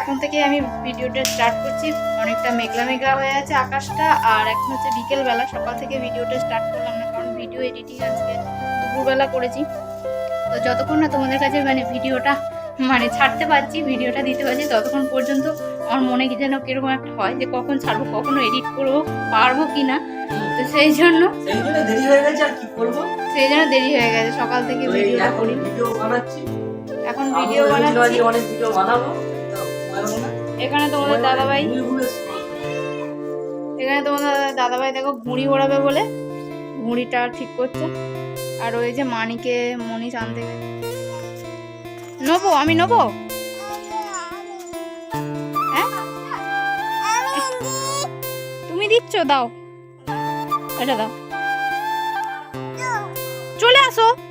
এখন থেকে আমি ভিডিওটা স্টার্ট করছি। অনেকটা মেঘলা মেঘলা হয়ে আছে আকাশটা আর এখন হচ্ছে বিকেলবেলা সকাল থেকে ভিডিওটা স্টার্ট করলাম না কারণ ভিডিও এডিটিং আজকে দুপুরবেলা করেছি। তো যতক্ষণ না তোমাদের কাছে মানে ভিডিওটা মানে ছাড়তে পারছি ভিডিওটা দিতে পারছি ততক্ষণ পর্যন্ত আমার মনে কি যেন কীরকম একটা হয় যে কখন ছাড়বো কখনো এডিট করব পারব কি না। তো সেই জন্য সেই জন্য দেরি হয়ে গেছে আর কি করব? সেই জন্য দেরি হয়ে গেছে সকাল থেকে ভিডিওটা করি ভিডিও বানাচ্ছি। এখন ভিডিও বানাচ্ছি। অনেক ভিডিও বানাবো। এখানে তোমাদের দাদাভাই। এখানে তোমাদের দাদাভাই দেখো ঘুড়ি ওড়াবে বলে। ঘুড়িটা ঠিক করছে। আর ওই যে মানিকে মনিষ আনতে নেব, আমি নেব? হ্যাঁ? তুমি দিচ্ছ, দাও। এটা দাও। চলে আসো।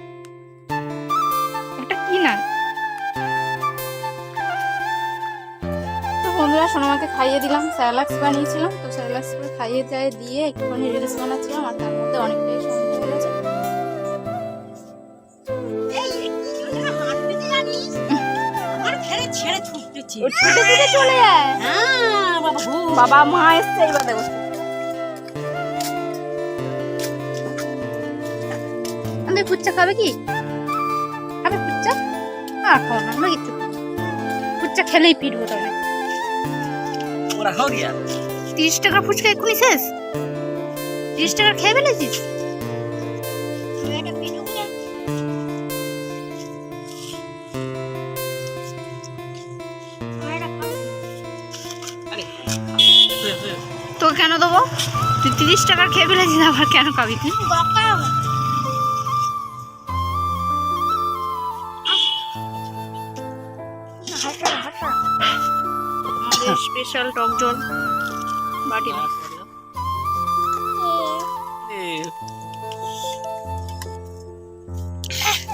বন্ধুরা সোনামাকে খাইয়ে দিলাম। স্যালাক্স বানিয়েছিলাম তো স্যালাক্স করে খাইয়ে যায় দিয়ে একটুখানি রিলস বানাচ্ছিলাম আর তার মধ্যে অনেকটাই সন্ধ্যে হয়ে গেছে। চলে যায়? বাবা মা এসছে এইবার দেখো। আমি ফুচ্চা খাবে কি? খাবে না আমরা কিচ্ছু খেলেই পিটবো তবে पूरा हो गया তিরিশ টাকার ফুচকা এক্ষুনি শেষ তিরিশ টাকার খেয়ে ফেলেছিস अरे हुए, हुए। তোকে কেন দেবো তুই তিরিশ টাকার খেয়ে ফেলেছিস আবার কেন খাবি তুই স্পেশাল টক জল বাটি।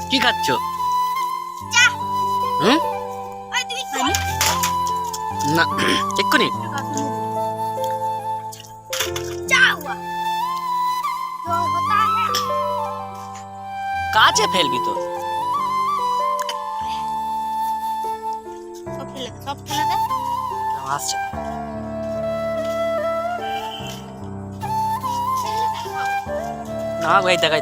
কি খাচ্ছ? হুম? না এক্ষুনি। কাছে ফেলবি তো। সব ফেলে সব ফেলে দে। আসছে না গো, এই দেখ এই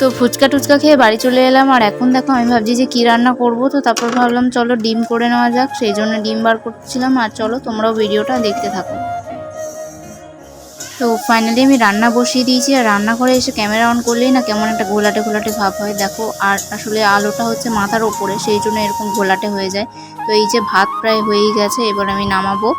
তো ফুচকা টুচকা খেয়ে বাড়ি চলে এলাম আর এখন দেখো আমি ভাবছি যে কী রান্না করব। তো তারপর ভাবলাম চলো ডিম করে নেওয়া যাক। সেই জন্য ডিম বার করছিলাম। আর চলো তোমরাও ভিডিওটা দেখতে থাকো। তো ফাইনালি আমি রান্না বসিয়ে দিয়েছি। আর রান্না করে এসে ক্যামেরা অন করলেই না কেমন একটা ঘোলাটে ঘোলাটে ভাব হয়। দেখো, আর আসলে আলোটা হচ্ছে মাথার ওপরে, সেই জন্য এরকম ঘোলাটে হয়ে যায়। তো এই যে ভাত প্রায় হয়েই গেছে, এবার আমি নামাবো।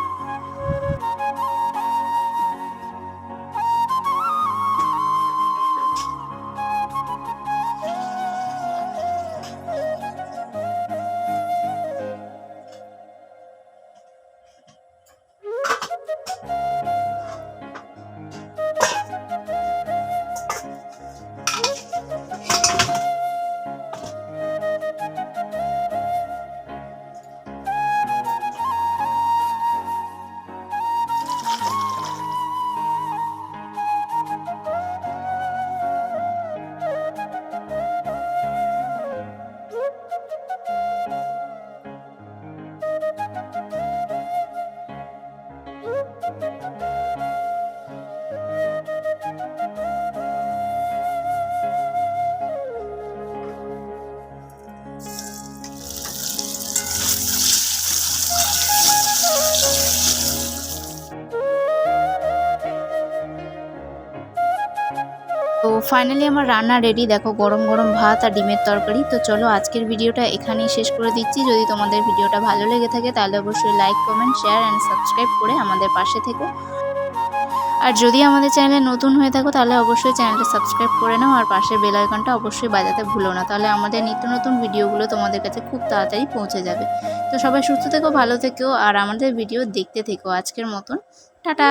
ফাইনালি আমার রান্না রেডি দেখো, গরম গরম ভাত আর ডিমের তরকারি। তো চলো, আজকের ভিডিওটা এখানেই শেষ করে দিচ্ছি। যদি তোমাদের ভিডিওটা ভালো লেগে থাকে, তাহলে অবশ্যই like comment share and subscribe করে আমাদের পাশে থেকো। আর যদি আমাদের চ্যানেলে নতুন হয়ে থাকো, তাহলে অবশ্যই চ্যানেলটা সাবস্ক্রাইব করে নাও আর পাশের বেল আইকনটা অবশ্যই বাজাতে ভুলো না। তাহলে আমাদের নিত্য নতুন ভিডিওগুলো তোমাদের কাছে খুব তাড়াতাড়ি পৌঁছে যাবে। তো সবাই সুস্থ থেকো, ভালো থেকো আর আমাদের ভিডিও দেখতে থেকো আজকের মতন। টাটা!